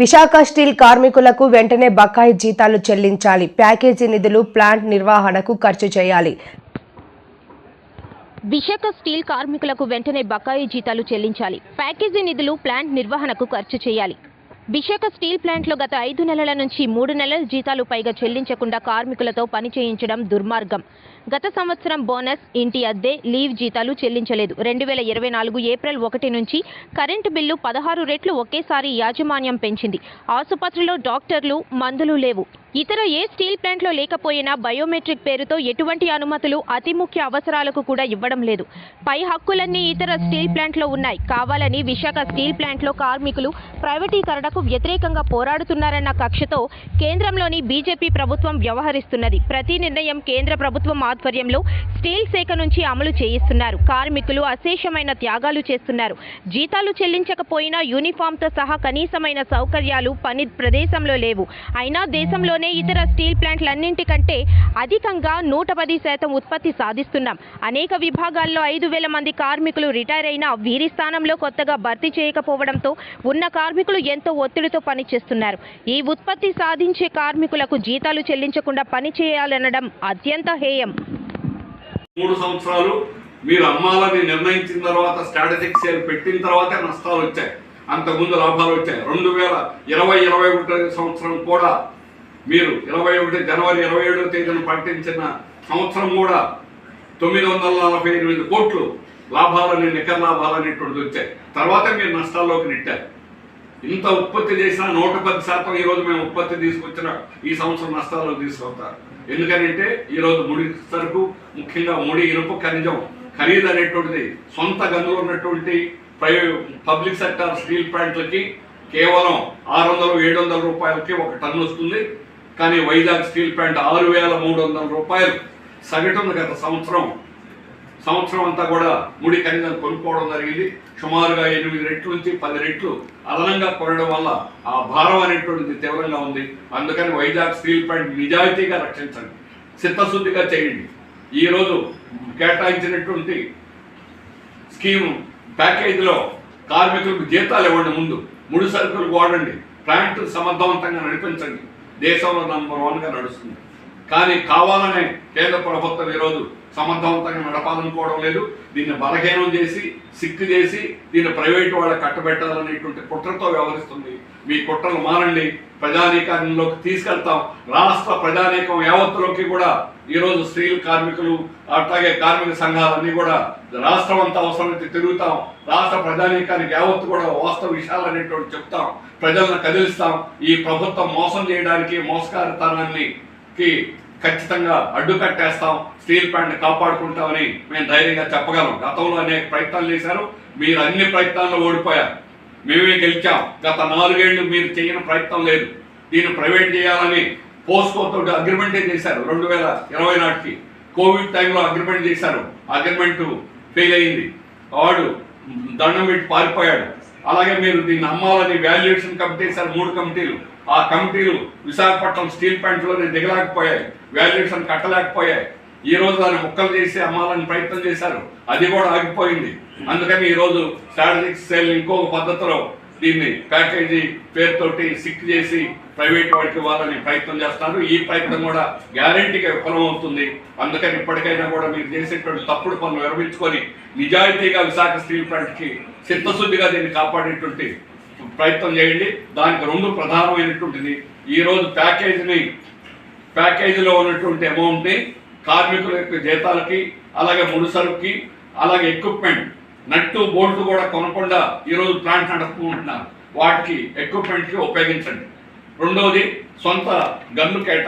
Visakha steel కార్మికులకు వెంటనే బకాయి జీతాలు చెల్లించాలి. ప్యాకేజీ నిధులు ప్లాంట్ నిర్వహణకు ఖర్చు చేయాలి. విశాఖ స్టీల్ కార్మికులకు వెంటనే బకాయి జీతాలు చెల్లించాలి. ప్యాకేజీ నిధులు ప్లాంట్ నిర్వహణకు ఖర్చు చేయాలి. విశాఖ స్టీల్ ప్లాంట్లో గత ఐదు నెలల నుంచి మూడు నెలల జీతాలు పైగా చెల్లించకుండా కార్మికులతో పని చేయించడం దుర్మార్గం. గత సంవత్సరం బోనస్ ఇంటి అద్దె లీవ్ జీతాలు చెల్లించలేదు. రెండు వేల ఇరవై నాలుగు ఏప్రిల్ ఒకటి నుంచి కరెంటు బిల్లు పదహారు రెట్లు ఒకేసారి యాజమాన్యం పెంచింది. ఆసుపత్రిలో డాక్టర్లు మందులు లేవు. ఇతర ఏ స్టీల్ ప్లాంట్లో లేకపోయినా బయోమెట్రిక్ పేరుతో ఎటువంటి అనుమతులు అతి ముఖ్య అవసరాలకు కూడా ఇవ్వడం లేదు. పై హక్కులన్నీ ఇతర స్టీల్ ప్లాంట్లో ఉన్నాయి. కావాలని విశాఖ స్టీల్ ప్లాంట్లో కార్మికులు ప్రైవేటీకరణకు వ్యతిరేకంగా పోరాడుతున్నారన్న కక్షతో కేంద్రంలోని బీజేపీ ప్రభుత్వం వ్యవహరిస్తున్నది. ప్రతి నిర్ణయం కేంద్ర ప్రభుత్వం ఆధ్వర్యంలో స్టీల్ శాఖ నుంచి అమలు చేయిస్తున్నారు. కార్మికులు అశేషమైన త్యాగాలు చేస్తున్నారు. జీతాలు చెల్లించకపోయినా యూనిఫామ్తో సహా కనీసమైన సౌకర్యాలు పని ప్రదేశంలో లేవు. అయినా దేశంలోనే ఇతర స్టీల్ ప్లాంట్లన్నింటికంటే అధికంగా నూట పది శాతం ఉత్పత్తి సాధిస్తున్నాం. అనేక విభాగాల్లో ఐదు వేల మంది కార్మికులు రిటైర్ అయినా వీరి స్థానంలో కొత్తగా భర్తీ చేయకపోవడంతో ఉన్న కార్మికులు ఎంతో ఒత్తిడితో పనిచేస్తున్నారు. ఈ ఉత్పత్తి సాధించే కార్మికులకు జీతాలు చెల్లించకుండా పని చేయాలనడం అత్యంత హేయం. మూడు సంవత్సరాలు మీరు అమ్మాలని నిర్ణయించిన తర్వాత స్ట్రాటజిక్ సేల్ పెట్టిన తర్వాతే నష్టాలు వచ్చాయి. అంతకుముందు లాభాలు వచ్చాయి. రెండు వేల ఇరవై ఇరవై ఒకటి సంవత్సరం కూడా మీరు ఇరవై ఒకటి జనవరి ఇరవై ఏడవ తేదీన ప్రకటించిన సంవత్సరం కూడా తొమ్మిది వందల నలభై ఎనిమిది కోట్లు లాభాలని నికర లాభాలు అనేటువంటిది వచ్చాయి. తర్వాత మీరు నష్టాల్లోకి నెట్టారు. ఇంత ఉత్పత్తి చేసినా నూట పది శాతం ఈరోజు మేము ఉత్పత్తి తీసుకొచ్చిన ఈ సంవత్సరం నష్టాల్లో తీసుకొస్తారు. ఎందుకంటే ఈరోజు ముడి సరుకు ముఖ్యంగా ముడి ఇనుప ఖనిజం ఖరీదు అనేటువంటిది సొంత గనులు ఉన్నటువంటి ప్రై పబ్లిక్ సెక్టర్ స్టీల్ ప్లాంట్లకి కేవలం ఆరు వందలు ఏడు వందల రూపాయలకి ఒక టన్ను వస్తుంది. కానీ వైజాగ్ స్టీల్ ప్లాంట్ ఆరు వేల మూడు వందల రూపాయలు. సగటున గత సంవత్సరం సంవత్సరం అంతా కూడా ముడి ఖనిజం కొనుక్కోవడం జరిగింది. సుమారుగా ఎనిమిది రెట్లు నుంచి పది రెట్లు అదనంగా కొనడం వల్ల ఆ భారం అనేటువంటిది తీవ్రంగా ఉంది. అందుకని వైజాగ్ స్టీల్ ప్లాంట్ నిజాయితీగా రక్షించండి. చిత్తశుద్ధిగా చేయండి. ఈరోజు కేటాయించినటువంటి స్కీమ్ ప్యాకేజీలో కార్మికులకు జీతాలు ఇవ్వండి ముందు. ముడి సరుకులు వాడండి. ప్లాంట్ సమర్థవంతంగా నడిపించండి. దేశంలో నంబర్ వన్గా నడుస్తుంది. కానీ కావాలనే కేంద్ర ప్రభుత్వం ఈరోజు సమర్థవంతంగా నడపాలనుకోవడం లేదు. దీన్ని బలహీనం చేసి సిక్కు చేసి దీన్ని ప్రైవేట్ వాళ్ళకి కట్టబెట్టాలనేటువంటి కుట్రతో వ్యవహరిస్తుంది. మీ కుట్రలు మారండి. ప్రజానీకారంలోకి తీసుకెళ్తాం. రాష్ట్ర ప్రజానీకం యావత్తులోకి కూడా ఈరోజు స్త్రీలు కార్మికులు అట్లాగే కార్మిక సంఘాలన్నీ కూడా రాష్ట్రం అంతా అవసరమైతే తిరుగుతాం. రాష్ట్ర ప్రజానీకానికి యావత్తు కూడా వాస్తవ విషయాలు అనేటువంటి చెప్తాం. ప్రజలను కదిలిస్తాం. ఈ ప్రభుత్వం మోసం చేయడానికి మోసకారితనాన్ని కి ఖచ్చితంగా అడ్డుకట్టేస్తాం స్టీల్ ప్లాంట్ కాపాడుకుంటామని మేము ధైర్యంగా చెప్పగలం. గతంలో అనేక ప్రయత్నాలు చేశారు మీరు అన్ని ప్రయత్నాల్లో ఓడిపోయారు. మేమే గెలిచాం. గత నాలుగేళ్ళు మీరు చేయని ప్రయత్నం లేదు. దీన్ని ప్రైవేట్ చేయాలని పోస్కోతో అగ్రిమెంటే చేశారు. రెండు వేల ఇరవై నాటికి కోవిడ్ టైంలో అగ్రిమెంట్ చేశారు. అగ్రిమెంట్ ఫెయిల్ అయింది. వాడు దండం పెట్టి పారిపోయాడు. అలాగే మీరు దీన్ని అమ్మాలని వాల్యుయేషన్ కమిటీ సార్ మూడు కమిటీలు ఆ కమిటీలు విశాఖపట్నం స్టీల్ ప్లాంట్లోనే దిగలేకపోయాయి. వాల్యుయేషన్ కట్టలేకపోయాయి. ఈ రోజు దాన్ని ముక్కలు చేసి అమ్మాలని ప్రయత్నం చేశారు. అది కూడా ఆగిపోయింది. అందుకని ఈ రోజు స్ట్రాటజిక్ సేల్ ఇంకొక పద్ధతిలో దీన్ని ప్యాకేజీ పేరుతోటి సిక్ చేసి ప్రైవేట్ వాడికి వాళ్ళని ప్రయత్నం చేస్తున్నారు. ఈ ప్రయత్నం కూడా గ్యారంటీగా విఫలం అవుతుంది అందుకని ఇప్పటికైనా కూడా మీరు చేసేటువంటి తప్పుడు పనులు విరమించుకొని నిజాయితీగా విశాఖ స్టీల్ ప్లాంట్కి చిత్తశుద్ధిగా దీన్ని కాపాడేటువంటి ప్రయత్నం చేయండి. దానికి రెండు ప్రధానమైనటువంటిది. ఈ రోజు ప్యాకేజీని ప్యాకేజీలో ఉన్నటువంటి అమౌంట్ని కార్మికుల యొక్క జీతాలకి అలాగే ముడిసరుకి అలాగే ఎక్విప్మెంట్ నట్టు బోల్ట్ కూడా కొనకుండా ఈరోజు ప్లాంట్ నడుపుకుంటున్నారు వాటికి ఎక్విప్మెంట్కి ఉపయోగించండి. రెండవది సొంత గన్ను కేటా